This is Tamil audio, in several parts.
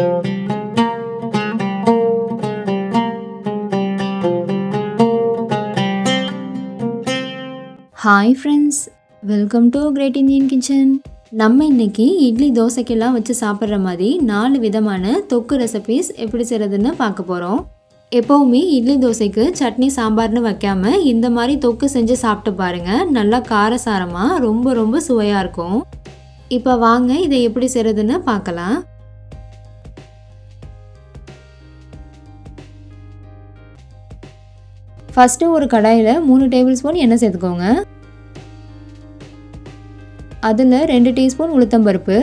Hi friends welcome to great Indian kitchen நம்ம இன்னைக்கு இட்லி தோசைக்கெல்லாம் வச்சு சாப்பிட்ற மாதிரி நாலு விதமான தொக்கு ரெசிபீஸ் எப்படி செய்கிறதுன்னு பார்க்க போகிறோம் எப்போவுமே இட்லி தோசைக்கு சட்னி சாம்பார்னு வைக்காமல் இந்த மாதிரி தொக்கு செஞ்சு சாப்பிட்டு பாருங்கள் நல்லா காரசாரமாக ரொம்ப ரொம்ப சுவையாக இருக்கும். இப்போ வாங்க இதை எப்படி செய்கிறதுன்னு பார்க்கலாம். ஃபஸ்ட்டு ஒரு கடாயில் மூணு டேபிள் ஸ்பூன் எண்ணெய் சேர்த்துக்கோங்க. அதில் ரெண்டு டீஸ்பூன் உளுத்தம்பருப்பு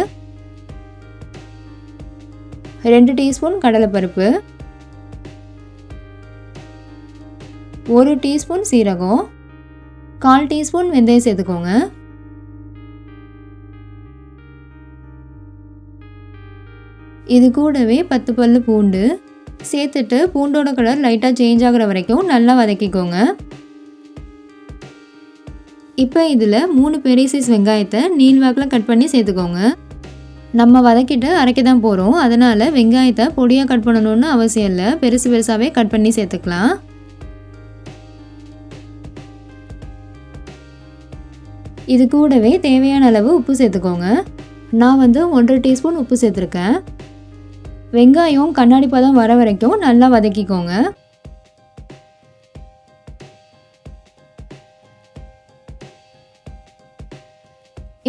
ரெண்டு டீஸ்பூன் கடலைப்பருப்பு. ஒரு டீஸ்பூன் சீரகம். கால் டீஸ்பூன் வெந்தயம் சேர்த்துக்கோங்க. இது கூடவே பத்து பல்லு பூண்டு. சேர்த்துட்டு பூண்டோட கலர் லைட்டாக சேஞ்ச் ஆகிற வரைக்கும் நல்லா வதக்கிக்கோங்க. இப்போ இதில் மூணு பெரிய சைஸ் வெங்காயத்தை நீள்வாக்கில் கட் பண்ணி சேர்த்துக்கோங்க. நம்ம வதக்கிட்டு அரைக்க தான் போகிறோம் அதனால் வெங்காயத்தை பொடியாக கட் பண்ணணும்னு அவசியம் இல்லை. பெருசு பெருசாகவே கட் பண்ணி சேர்த்துக்கலாம். இது கூடவே தேவையான அளவு உப்பு சேர்த்துக்கோங்க. நான் வந்து ஒன்றரை டீஸ்பூன் உப்பு சேர்த்துருக்கேன். வெங்காயம் கண்ணாடி பதம் வர வரைக்கும் நல்லா வதக்கிக்கோங்க.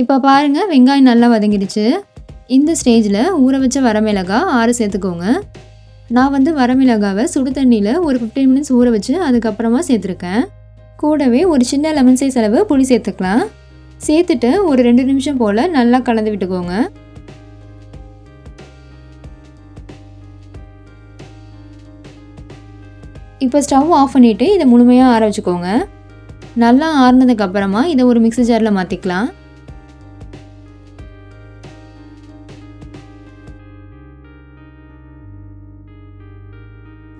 இப்போ பாருங்கள் வெங்காயம் நல்லா வதங்கிடுச்சு. இந்த ஸ்டேஜில் ஊற வச்ச வரமிளகா ஆறு சேர்த்துக்கோங்க. நான் வந்து வரமிளகாவை சுடு தண்ணியில் ஒரு ஃபிஃப்டீன் மினிட்ஸ் ஊற வச்சு அதுக்கப்புறமா சேர்த்துருக்கேன். கூடவே ஒரு சின்ன லெமன் சைஸ் அளவு புளி சேர்த்துக்கலாம். சேர்த்துட்டு ஒரு ரெண்டு நிமிஷம் போல் நல்லா கலந்து விட்டுக்கோங்க. இப்போ ஸ்டவ் ஆஃப் பண்ணிவிட்டு இதை முழுமையாக ஆற வச்சுக்கோங்க. நல்லா ஆறுனதுக்கப்புறமா இதை ஒரு மிக்ஸி ஜாரில் மாற்றிக்கலாம்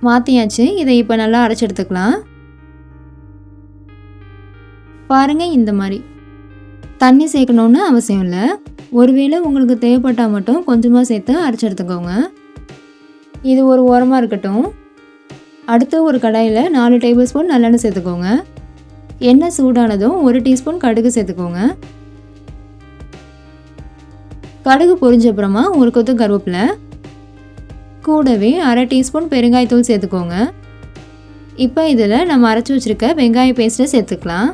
மாற்றியாச்சு இதை இப்போ நல்லா அரைச்சி எடுத்துக்கலாம். பாருங்கள் இந்த மாதிரி. தண்ணி சேர்க்கணுன்னு அவசியம் இல்லை. ஒருவேளை உங்களுக்கு தேவைப்பட்டால் மட்டும் கொஞ்சமாக சேர்த்து அரைச்சி எடுத்துக்கோங்க. இது ஒரு ஓரமாக இருக்கட்டும். அடுத்து ஒரு கடாயில் நாலு டேபிள் ஸ்பூன் நல்லெண்ணெய் சேர்த்துக்கோங்க. எண்ணெய் சூடானதும் ஒரு டீஸ்பூன் கடுகு சேர்த்துக்கோங்க. கடுகு பொரிஞ்ச அப்புறமா ஒரு கொத்து கருவேப்பிலை. கூடவே அரை டீஸ்பூன் பெருங்காயத்தூள் சேர்த்துக்கோங்க. இப்போ இதில் நம்ம அரைச்சி வச்சுருக்க வெங்காய பேஸ்ட்டை சேர்த்துக்கலாம்.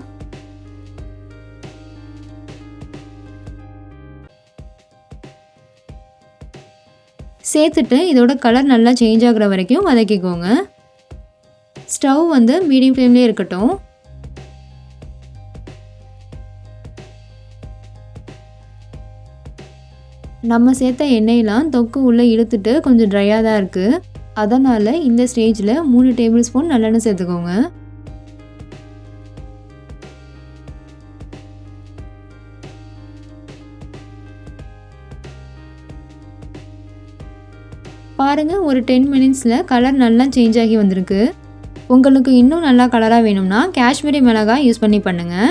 சேர்த்துட்டு இதோட கலர் நல்லா சேஞ்ச் ஆகிற வரைக்கும் வதக்கிக்கோங்க. ஸ்டவ் வந்து மீடியம் ஃப்ளேம்லேயே இருக்கட்டும். நம்ம சேர்த்த எண்ணெயெலாம் தொக்கு உள்ளே இழுத்துட்டு கொஞ்சம் ட்ரையாக தான் இருக்குது அதனால் இந்த ஸ்டேஜில் மூணு டேபிள் ஸ்பூன் நல்லெண்ணெய் சேர்த்துக்கோங்க. பாருங்கள் ஒரு டென் மினிட்ஸில் கலர் நல்லா சேஞ்ச் ஆகி வந்திருக்கு. உங்களுக்கு இன்னும் நல்லா கலராக வேணும்னா காஷ்மீரி மிளகாய் யூஸ் பண்ணி பண்ணுங்கள்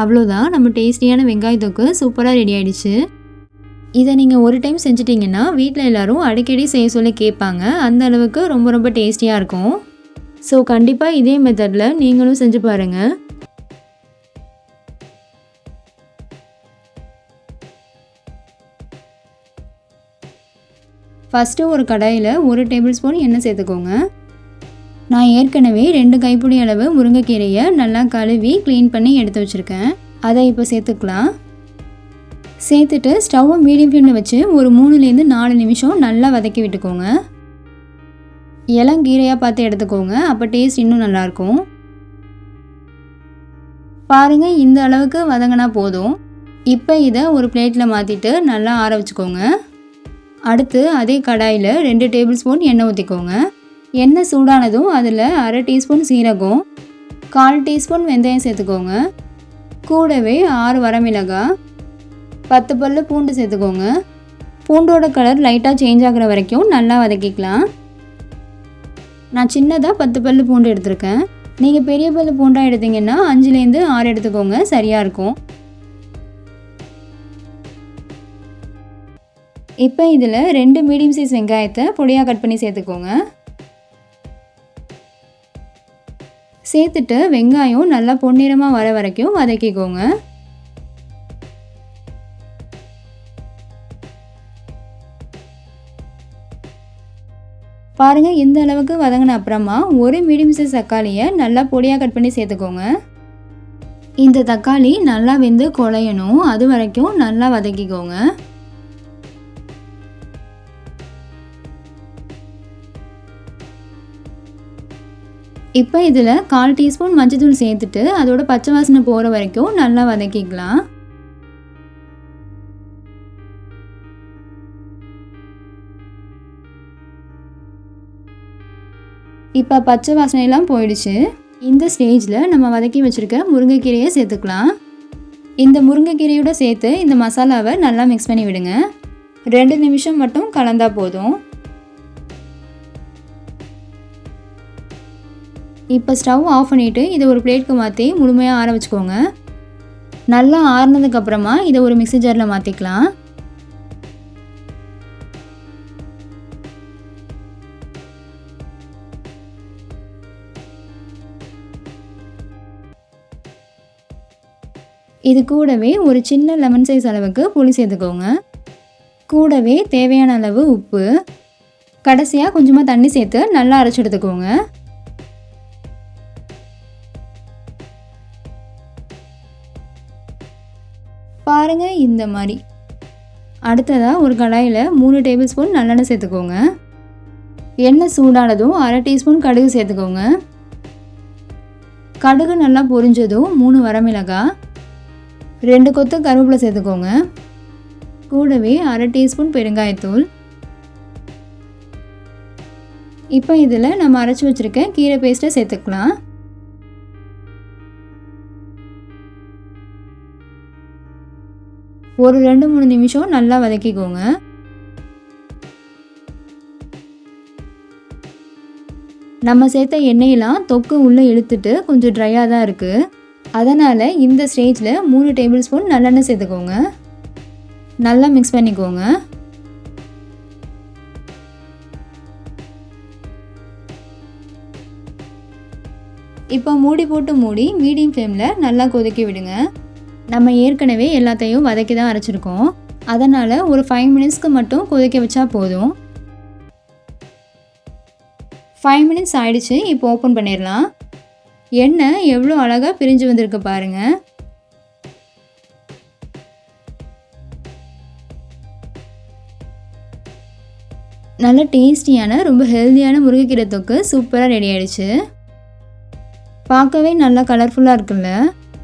அவ்வளோதான் நம்ம டேஸ்டியான வெங்காய தொக்கு சூப்பராக ரெடி ஆகிடுச்சு இதை நீங்கள் ஒரு டைம் செஞ்சிட்டிங்கன்னா வீட்டில் எல்லோரும் அடிக்கடி செய்ய சொல்லி கேட்பாங்க. அந்த அளவுக்கு ரொம்ப ரொம்ப டேஸ்டியாக இருக்கும். ஸோ கண்டிப்பாக இதே மெத்தடில் நீங்களும் செஞ்சு பாருங்கள் ஃபஸ்ட்டு ஒரு கடாயில் ஒரு டேபிள் ஸ்பூன் எண்ணெய் சேர்த்துக்கோங்க. நான் ஏற்கனவே ரெண்டு கைப்பிடி அளவு முருங்கைக்கீரையை நல்லா கழுவி க்ளீன் பண்ணி எடுத்து வச்சுருக்கேன். அதை இப்போ சேர்த்துக்கலாம். சேர்த்துட்டு ஸ்டவ்வை மீடியம் ஃப்ளேமில் வச்சு ஒரு மூணுலேருந்து நாலு நிமிஷம் நல்லா வதக்கி விட்டுக்கோங்க. இளங்கீரையாக பார்த்து எடுத்துக்கோங்க அப்போ டேஸ்ட் இன்னும் நல்லாயிருக்கும் பாருங்கள் இந்த அளவுக்கு வதங்கினா போதும். இப்போ இதை ஒரு பிளேட்டில் மாற்றிட்டு நல்லா ஆற வச்சுக்கோங்க. அடுத்து அதே கடாயில் ரெண்டு டேபிள் ஸ்பூன் எண்ணெய் ஊற்றிக்கோங்க எண்ணெய் சூடானதும் அதில் அரை டீஸ்பூன் சீரகம் கால் டீஸ்பூன் வெந்தயம் சேர்த்துக்கோங்க. கூடவே ஆறு வரமிளகாய் பத்து பல்லு பூண்டு சேர்த்துக்கோங்க. பூண்டோட கலர் லைட்டாக சேஞ்ச் ஆகிற வரைக்கும் நல்லா வதக்கிக்கலாம். நான் சின்னதாக பத்து பல்லு பூண்டு எடுத்திருக்கேன். நீங்கள் பெரிய பல்லு பூண்டாக எடுத்தீங்கன்னா அஞ்சுலேருந்து ஆறு எடுத்துக்கோங்க சரியாக இருக்கும். இப்போ இதில் ரெண்டு மீடியம் சைஸ் வெங்காயத்தை பொடியாக கட் பண்ணி சேர்த்துக்கோங்க. சேர்த்துட்டு வெங்காயம் நல்லா பொன்னிறமாக வர வரைக்கும் வதக்கிக்கோங்க. பாருங்கள் இந்த அளவுக்கு வதங்கின அப்புறமா ஒரு மீடியம் சைஸ் தக்காளியை நல்லா பொடியாக கட் பண்ணி சேர்த்துக்கோங்க. இந்த தக்காளி நல்லா வெந்து குழையணும். அது வரைக்கும் நல்லா வதக்கிக்கோங்க. இப்போ இதில் கால் டீஸ்பூன் மஞ்சத்தூள் சேர்த்துட்டு அதோட பச்சை வாசனை போகிற வரைக்கும் நல்லா வதக்கிக்கலாம். இப்போ பச்சை வாசனையெல்லாம் போயிடுச்சு. இந்த ஸ்டேஜில் நம்ம வதக்கி வச்சுருக்க முருங்கைக்கீரையை சேர்த்துக்கலாம். இந்த முருங்கைக்கீரையோட சேர்த்து இந்த மசாலாவை நல்லா மிக்ஸ் பண்ணி விடுங்க. ரெண்டு நிமிஷம் மட்டும் கலந்தால் போதும். இப்போ ஸ்டவ் ஆஃப் பண்ணிவிட்டு இதை ஒரு பிளேட்க்கு மாற்றி முழுமையாக ஆற வச்சுக்கோங்க. நல்லா ஆறுனதுக்கப்புறமா இதை ஒரு மிக்சி ஜாரில் மாற்றிக்கலாம். இது கூடவே ஒரு சின்ன லெமன் சைஸ் அளவுக்கு புளி சேர்த்துக்கோங்க. கூடவே தேவையான அளவு உப்பு. கடைசியாக கொஞ்சமாக தண்ணி சேர்த்து நல்லா அரைச்சி எடுத்துக்கோங்க. பாருங்கள் இந்த மாதிரி. அடுத்ததாக ஒரு கடாயில் மூணு டேபிள் ஸ்பூன் நல்லெண்ணெய் சேர்த்துக்கோங்க. எண்ணெய் சூடானதும் அரை டீஸ்பூன் கடுகு சேர்த்துக்கோங்க. கடுகு நல்லா பொரிஞ்சதும் மூணு வரமிளகாய் ரெண்டு கொத்து கருவேப்பிலை சேர்த்துக்கோங்க. கூடவே அரை டீஸ்பூன் பெருங்காயத்தூள். இப்போ இதில் நம்ம அரைச்சி வச்சுருக்க கீரை பேஸ்ட்டை சேர்த்துக்கலாம். ஒரு ரெண்டு மூணு நிமிஷம் நல்லா வதக்கிக்கோங்க. நம்ம சேர்த்த எண்ணெயெல்லாம் தொக்கு உள்ளே இழுத்துட்டு கொஞ்சம் ட்ரையாக தான் இருக்குது அதனால் இந்த ஸ்டேஜில் மூணு டேபிள் ஸ்பூன் நல்லெண்ணெய் சேர்த்துக்கோங்க. நல்லா மிக்ஸ் பண்ணிக்கோங்க. இப்போ மூடி போட்டு மூடி மீடியம் ஃப்ளேமில் நல்லா கொதிக்க விடுங்க. நம்ம ஏற்கனவே எல்லாத்தையும் வதக்கி தான் அரைச்சிருக்கோம். அதனால் ஒரு ஃபைவ் மினிட்ஸ்க்கு மட்டும் கொதிக்க வச்சா போதும். ஃபைவ் மினிட்ஸ் ஆயிடுச்சு இப்போ ஓப்பன் பண்ணிடலாம். எண்ணெய் எவ்வளோ அழகாக பிரிஞ்சு வந்திருக்கு பாருங்கள் நல்ல டேஸ்டியான ரொம்ப ஹெல்த்தியான முருங்கைக்கீரை தொக்கு சூப்பராக ரெடி ஆயிடுச்சு. பார்க்கவே நல்லா கலர்ஃபுல்லாக இருக்குல்ல.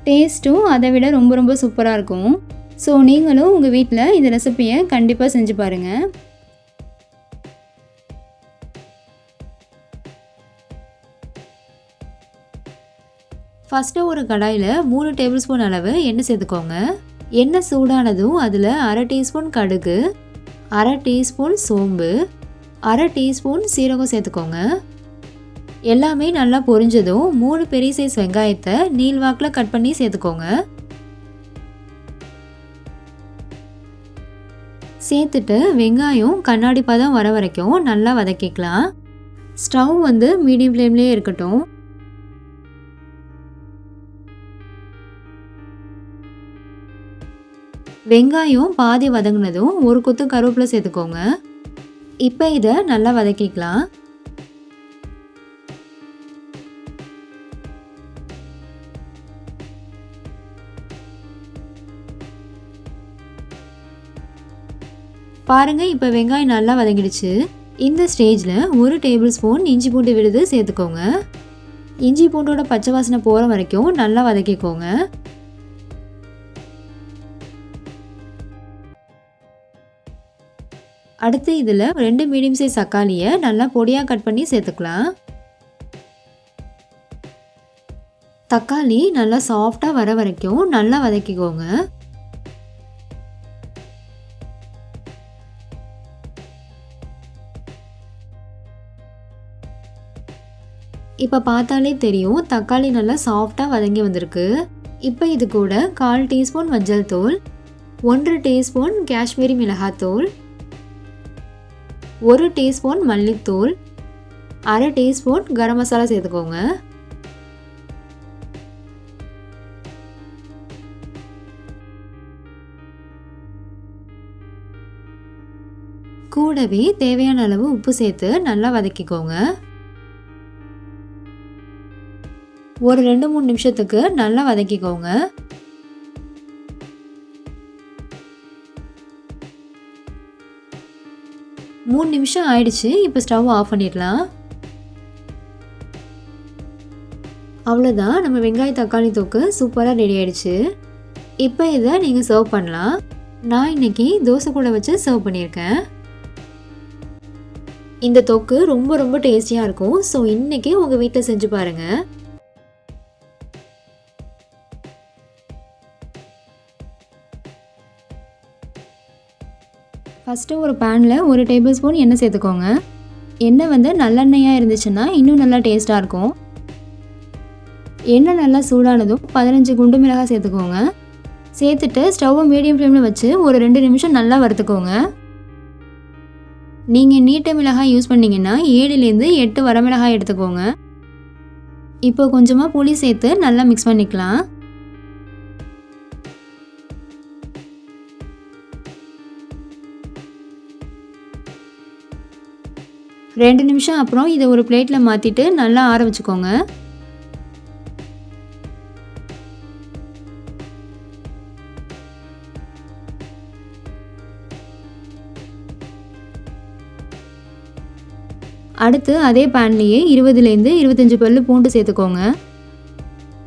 டேஸ்ட்டும் அதை விட ரொம்ப ரொம்ப சூப்பராக இருக்கும். ஸோ நீங்களும் உங்கள் வீட்டில் இந்த ரெசிப்பியை கண்டிப்பாக செஞ்சு பாருங்கள் ஃபஸ்ட்டு ஒரு கடாயில் மூணு டேபிள் ஸ்பூன் அளவு எண்ணெய் சேர்த்துக்கோங்க. எண்ணெய் சூடானதும் அதில் அரை டீஸ்பூன் கடுகு அரை டீஸ்பூன் சோம்பு அரை டீஸ்பூன் சீரகம் சேர்த்துக்கோங்க. எல்லாமே நல்லா பொரிஞ்சதும் மூணு பெரிய சைஸ் வெங்காயத்தை நீள்வாக்கில் கட் பண்ணி சேர்த்துக்கோங்க. சேர்த்துட்டு வெங்காயம் கண்ணாடி பதம் வர வரைக்கும் நல்லா வதக்கிக்கலாம். ஸ்டவ் வந்து மீடியம் ஃப்ளேம்லேயே இருக்கட்டும். வெங்காயம் பாதி வதங்கினதும் ஒரு கொத்து கருவேப்பிலை சேர்த்துக்கோங்க. இப்போ இதை நல்லா வதக்கிக்கலாம். பாருங்கள் இப்போ வெங்காயம் நல்லா வதங்கிடுச்சு. இந்த ஸ்டேஜில் ஒரு டேபிள் ஸ்பூன் இஞ்சி பூண்டு விழுது சேர்த்துக்கோங்க. இஞ்சி பூண்டோட பச்சை வாசனை போகிற வரைக்கும் நல்லா வதக்கிக்கோங்க. அடுத்து இதில் ரெண்டு மீடியம் சைஸ் தக்காளியை நல்லா பொடியாக கட் பண்ணி சேர்த்துக்கலாம். தக்காளி நல்லா சாஃப்டாக வர வரைக்கும் நல்லா வதக்கிக்கோங்க. இப்போ பார்த்தாலே தெரியும் தக்காளி நல்லா சாஃப்டாக வதங்கி வந்திருக்கு. இப்போ இது கூட கால் டீஸ்பூன் மஞ்சள் தூள் ஒன்று டீஸ்பூன் காஷ்மீரி மிளகாத்தூள் ஒரு டீஸ்பூன் மல்லித்தூள் அரை டீஸ்பூன் கரம் மசாலா சேர்த்துக்கோங்க. கூடவே தேவையான அளவு உப்பு சேர்த்து நல்லா வதக்கிக்கோங்க. ஒரு ரெண்டு மூணு நிமிஷத்துக்கு நல்லா வதக்கிக்கோங்க. மூணு நிமிஷம் ஆயிடுச்சு இப்போ ஸ்டவ் ஆஃப் பண்ணிடலாம். அவ்வளோதான் நம்ம வெங்காய தக்காளி தொக்கு சூப்பராக ரெடி ஆயிடுச்சு. இப்போ இதை நீங்கள் சர்வ் பண்ணலாம். நான் இன்னைக்கு தோசை கூட வச்சு சர்வ் பண்ணியிருக்கேன். இந்த தொக்கு ரொம்ப ரொம்ப டேஸ்டியாக இருக்கும். ஸோ இன்றைக்கி உங்கள் வீட்டில் செஞ்சு பாருங்கள் ஃபஸ்ட்டு ஒரு பேனில் ஒரு டேபிள் ஸ்பூன் எண்ணெய் சேர்த்துக்கோங்க. எண்ணெய் வந்து நல்லெண்ணெயாக இருந்துச்சுன்னா இன்னும் நல்லா டேஸ்ட்டாக இருக்கும். எண்ணெய் நல்லா சூடானதும் பதினஞ்சு குண்டு மிளகாய் சேர்த்துக்கோங்க. சேர்த்துட்டு ஸ்டவ்வை மீடியம் ஃப்ளேமில் வச்சு ஒரு ரெண்டு நிமிஷம் நல்லா வறுத்துக்கோங்க. நீங்கள் நீட்ட மிளகாய் யூஸ் பண்ணிங்கன்னா ஏழுலேருந்து எட்டு வரமிளகாய் எடுத்துக்கோங்க. இப்போ கொஞ்சமாக புளி சேர்த்து நல்லா மிக்ஸ் பண்ணிக்கலாம். ரெண்டு நிமிஷம் அப்புறம் இதை ஒரு பிளேட்டில் மாற்றிட்டு நல்லா ஆற வச்சுக்கோங்க அடுத்து அதே பேன்லேயே இருபதுலேருந்து இருபத்தஞ்சி பல் பூண்டு சேர்த்துக்கோங்க.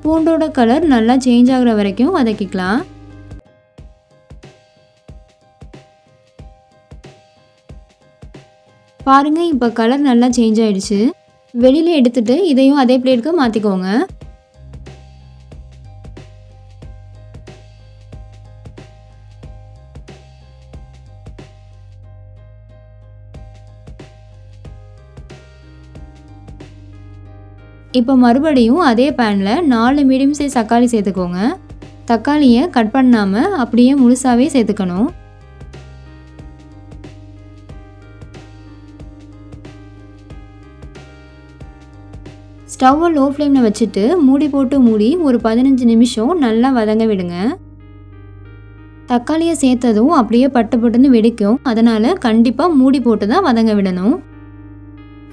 பூண்டோட கலர் நல்லா சேஞ்ச் ஆகிற வரைக்கும் வதக்கிக்கலாம். பாருங்கள் இப்போ கலர் நல்லா சேஞ்ச் ஆகிடுச்சு வெளியில் எடுத்துட்டு இதையும் அதே பிளேட்டுக்கு மாற்றிக்கோங்க இப்போ மறுபடியும் அதே பேனில் நாலு மீடியம் சைஸ் தக்காளி சேர்த்துக்கோங்க. தக்காளியை கட் பண்ணாமல் அப்படியே முழுசாகவே சேர்த்துக்கணும். ஸ்டவ்வை லோ ஃப்ளேமில் வச்சுட்டு மூடி போட்டு மூடி ஒரு பதினஞ்சு நிமிஷம் நல்லா வதங்க விடுங்க. தக்காளியை சேர்த்ததும் அப்படியே பட்டு பட்டுன்னு வெடிக்கும். அதனால் கண்டிப்பாக மூடி போட்டு தான் வதங்க விடணும்.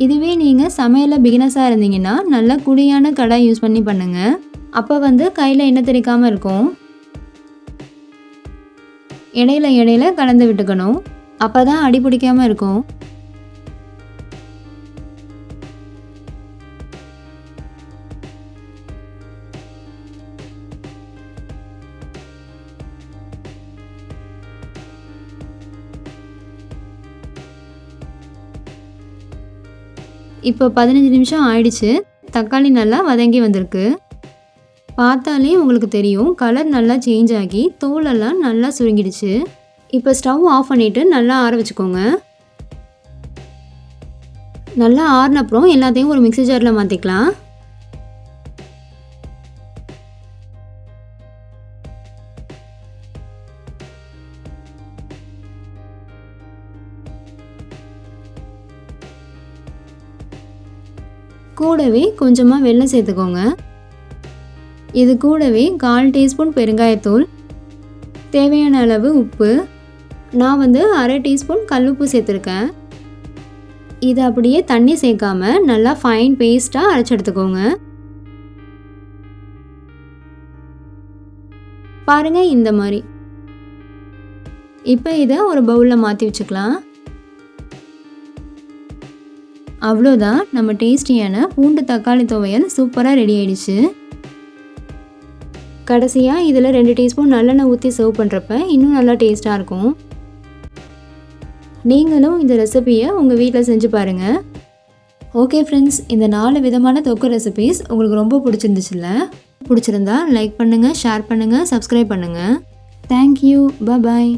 இதுவே நீங்கள் சமையலில் பிகினஸாக இருந்தீங்கன்னா நல்லா குழியான கடாய் யூஸ் பண்ணி பண்ணுங்கள் அப்போ வந்து கையில் எண்ணெய் தெரிக்காமல் இருக்கும். இடையில இடையில கலந்து விட்டுக்கணும். அப்போ தான் அடி பிடிக்காமல் இருக்கும். இப்போ பதினஞ்சு நிமிஷம் ஆயிடுச்சு. தக்காளி நல்லா வதங்கி வந்திருக்கு. பார்த்தாலே உங்களுக்கு தெரியும் கலர் நல்லா சேஞ்ச் ஆகி தோலெல்லாம் நல்லா சுருங்கிடுச்சு. இப்போ ஸ்டவ் ஆஃப் பண்ணிவிட்டு நல்லா ஆற வச்சுக்கோங்க. நல்லா ஆறினப்புறம் எல்லாத்தையும் ஒரு மிக்சி ஜாரில் மாற்றிக்கலாம் கூடவே கொஞ்சமாக வெள்ளம் சேர்த்துக்கோங்க. இது கூடவே கால் டீஸ்பூன் பெருங்காயத்தூள் தேவையான அளவு உப்பு. நான் வந்து அரை டீஸ்பூன் கல்லுப்பு சேர்த்துருக்கேன். இதை அப்படியே தண்ணி சேர்க்காம நல்லா ஃபைன் பேஸ்ட்டாக அரைச்சி எடுத்துக்கோங்க. பாருங்கள் இந்த மாதிரி. இப்போ இதை ஒரு பவுலில் மாற்றி வச்சுக்கலாம். அவ்வளோதான். நம்ம டேஸ்டியான பூண்டு தக்காளி துவையல் சூப்பராக ரெடி ஆயிடுச்சு. கடைசியாக இதில் ரெண்டு டீஸ்பூன் நல்லெண்ணெய் ஊற்றி சர்வ் பண்ணுறப்ப இன்னும் நல்லா டேஸ்ட்டாக இருக்கும். நீங்களும் இந்த ரெசிபியை உங்கள் வீட்டில் செஞ்சு பாருங்கள் ஓகே ஃப்ரெண்ட்ஸ் இந்த நாலு விதமான தொக்கு ரெசிபிஸ் உங்களுக்கு ரொம்ப பிடிச்சிருந்துச்சுல்ல? பிடிச்சிருந்தா லைக் பண்ணுங்கள் ஷேர் பண்ணுங்கள் சப்ஸ்கிரைப் பண்ணுங்கள் தேங்க்யூ பாய்